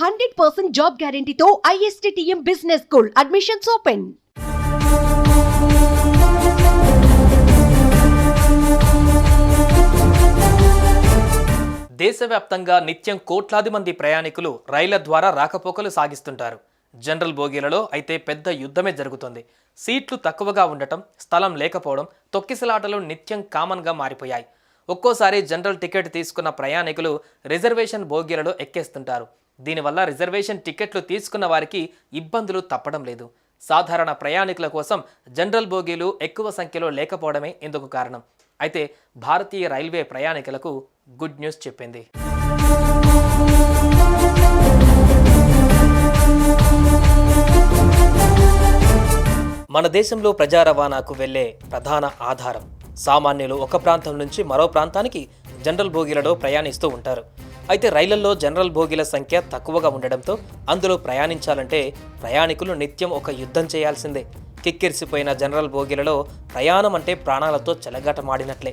Hundred percent job గ్యారంటీతో ISTM business school. Admissions open దేశవ్యాప్తంగా నిత్యం కోట్లాది మంది ప్రయాణికులు రైళ్ళ ద్వారా రాకపోకలు సాగిస్తుంటారు. జనరల్ బోగీలలో అయితే పెద్ద యుద్ధమే జరుగుతుంది. సీట్లు తక్కువగా ఉండటం స్థలం లేకపోవడం తొక్కిసలాటలు నిత్యం కామన్గా మారిపోయాయి. ఒక్కోసారి జనరల్ టికెట్ తీసుకున్న ప్రయాణికులు రిజర్వేషన్ బోగీలలో ఎక్కేస్తుంటారు. దీనివల్ల రిజర్వేషన్ టికెట్లు తీసుకున్న వారికి ఇబ్బందులు తప్పడం లేదు. సాధారణ ప్రయాణికుల కోసం జనరల్ బోగీలు ఎక్కువ సంఖ్యలో లేకపోవడమే ఇందుకు కారణం. అయితే భారతీయ రైల్వే ప్రయాణికులకు గుడ్ న్యూస్ చెప్పింది. మన దేశంలో ప్రజా రవాణాకు వెళ్ళే ప్రధాన ఆధారం. సామాన్యులు ఒక ప్రాంతం నుంచి మరో ప్రాంతానికి జనరల్ బోగీలలో ప్రయాణిస్తూ ఉంటారు. అయితే రైళ్ళలో జనరల్ బోగీల సంఖ్య తక్కువగా ఉండడంతో అందులో ప్రయాణించాలంటే ప్రయాణికులు నిత్యం ఒక యుద్ధం చేయాల్సిందే. కిక్కిరిసిపోయిన జనరల్ బోగీలలో ప్రయాణం అంటే ప్రాణాలతో చెలగాటమాడినట్లే.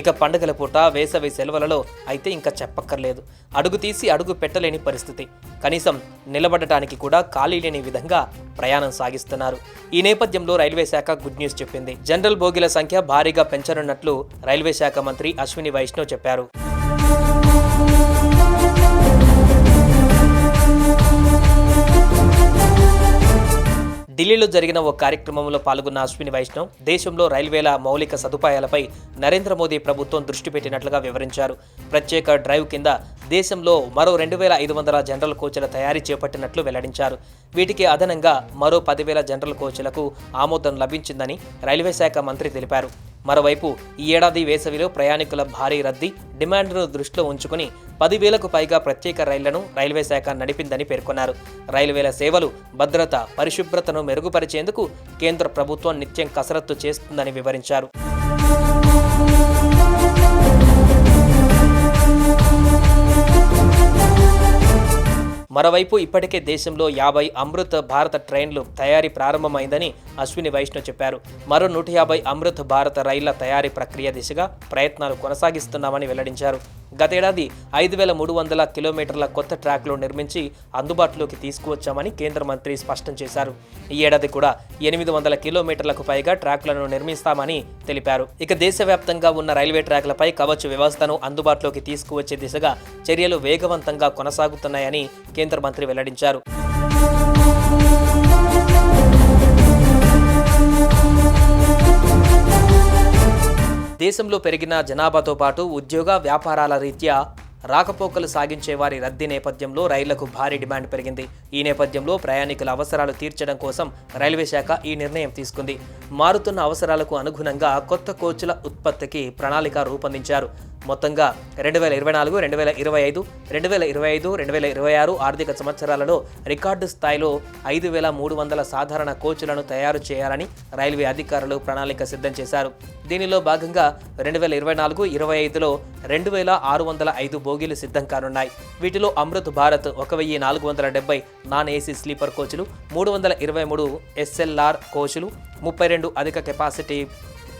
ఇక పండుగల పూట వేసవి సెలవులలో అయితే ఇంకా చెప్పక్కర్లేదు. అడుగు తీసి అడుగు పెట్టలేని పరిస్థితి. కనీసం నిలబడటానికి కూడా ఖాళీ లేని విధంగా ప్రయాణం సాగిస్తున్నారు. ఈ నేపథ్యంలో రైల్వే శాఖ గుడ్ న్యూస్ చెప్పింది. జనరల్ బోగిల సంఖ్య భారీగా పెంచనున్నట్లు రైల్వే శాఖ మంత్రి అశ్విని వైష్ణవ్ చెప్పారు. ఢిల్లీలో జరిగిన ఓ కార్యక్రమంలో పాల్గొన్న అశ్విని వైష్ణవ్ దేశంలో రైల్వేల మౌలిక సదుపాయాలపై నరేంద్ర మోదీ ప్రభుత్వం దృష్టి పెట్టినట్లుగా వివరించారు. ప్రత్యేక డ్రైవ్ కింద దేశంలో మరో రెండు వేల ఐదు వందల జనరల్ కోచ్ల తయారీ చేపట్టినట్లు వెల్లడించారు. వీటికి అదనంగా మరో పదివేల జనరల్ కోచ్లకు ఆమోదం లభించిందని రైల్వే శాఖ మంత్రి తెలిపారు. మరోవైపు ఈ ఏడాది వేసవిలో ప్రయాణికుల భారీ రద్దీ డిమాండ్ను దృష్టిలో ఉంచుకుని పదివేలకు పైగా ప్రత్యేక రైళ్ళను రైల్వే శాఖ నడిపిందని పేర్కొన్నారు. రైల్వేల సేవలు భద్రత పరిశుభ్రతను మెరుగుపరిచేందుకు కేంద్ర ప్రభుత్వం నిత్యం కసరత్తు చేస్తుందని వివరించారు. మరోవైపు ఇప్పటికే దేశంలో యాభై అమృత్ భారత ట్రైన్లు తయారీ ప్రారంభమైందని అశ్విని వైష్ణవ్ చెప్పారు. మరో నూట యాభై అమృత్ భారత రైళ్ళ తయారీ ప్రక్రియ దిశగా ప్రయత్నాలు కొనసాగిస్తున్నామని వెల్లడించారు. గతేడాది ఐదు వేల మూడు వందల కిలోమీటర్ల కొత్త ట్రాక్లు నిర్మించి అందుబాటులోకి తీసుకువచ్చామని కేంద్ర మంత్రి స్పష్టం చేశారు. ఈ ఏడాది కూడా ఎనిమిది వందల కిలోమీటర్లకు పైగా ట్రాక్లను నిర్మిస్తామని తెలిపారు. ఇక దేశవ్యాప్తంగా ఉన్న రైల్వే ట్రాక్లపై కవచ వ్యవస్థను అందుబాటులోకి తీసుకువచ్చే దిశగా చర్యలు వేగవంతంగా కొనసాగుతున్నాయని కేంద్ర మంత్రి వెల్లడించారు. దేశంలో పెరిగిన జనాభాతో పాటు ఉద్యోగ వ్యాపారాల రీత్యా రాకపోకలు సాగించే వారి రద్దీ నేపథ్యంలో రైళ్ళకు భారీ డిమాండ్ పెరిగింది. ఈ నేపథ్యంలో ప్రయాణికుల అవసరాలు తీర్చడం కోసం రైల్వే శాఖ ఈ నిర్ణయం తీసుకుంది. మారుతున్న అవసరాలకు అనుగుణంగా కొత్త కోచ్ల ఉత్పత్తికి ప్రణాళిక రూపొందించారు. మొత్తంగా రెండు వేల ఇరవై నాలుగు రెండు వేల ఇరవై ఐదు రెండు వేల ఇరవై ఐదు రెండు వేల ఇరవై ఆరు ఆర్థిక సంవత్సరాలలో రికార్డు స్థాయిలో ఐదు వేల మూడు వందల సాధారణ కోచ్లను తయారు చేయాలని రైల్వే అధికారులు ప్రణాళిక సిద్ధం చేశారు. దీనిలో భాగంగా రెండు వేల ఇరవై నాలుగు ఇరవై ఐదులో రెండు వేల ఆరు వందల ఐదు బోగీలు సిద్ధం కానున్నాయి. వీటిలో అమృత్ భారత్ ఒక వెయ్యి నాలుగు వందల డెబ్బై నాన్ ఏసీ స్లీపర్ కోచ్లు మూడు వందల ఇరవై మూడు ఎస్ఎల్ఆర్ కోచ్లు ముప్పై రెండు అధిక కెపాసిటీ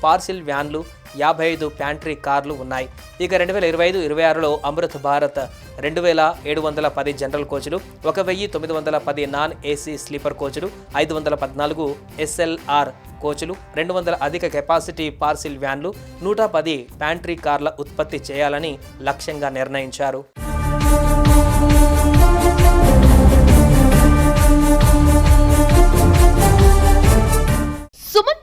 పార్సిల్ వ్యాన్లు యాభై ఐదు ప్యాంట్రీ కార్లు ఉన్నాయి. ఇక రెండు వేల ఇరవై ఐదు ఇరవై ఆరులో అమృత్ భారత్ రెండు వేల ఏడు వందల పది జనరల్ కోచ్లు ఒక వెయ్యి తొమ్మిది వందల పది నాన్ ఏసీ స్లీపర్ కోచ్లు ఐదు వందల పద్నాలుగు ఎస్ఎల్ఆర్ కోచ్లు రెండు వందల అధిక కెపాసిటీ పార్సిల్ వ్యాన్లు నూట పది ప్యాంట్రీ కార్ల ఉత్పత్తి చేయాలని లక్ష్యంగా నిర్ణయించారు.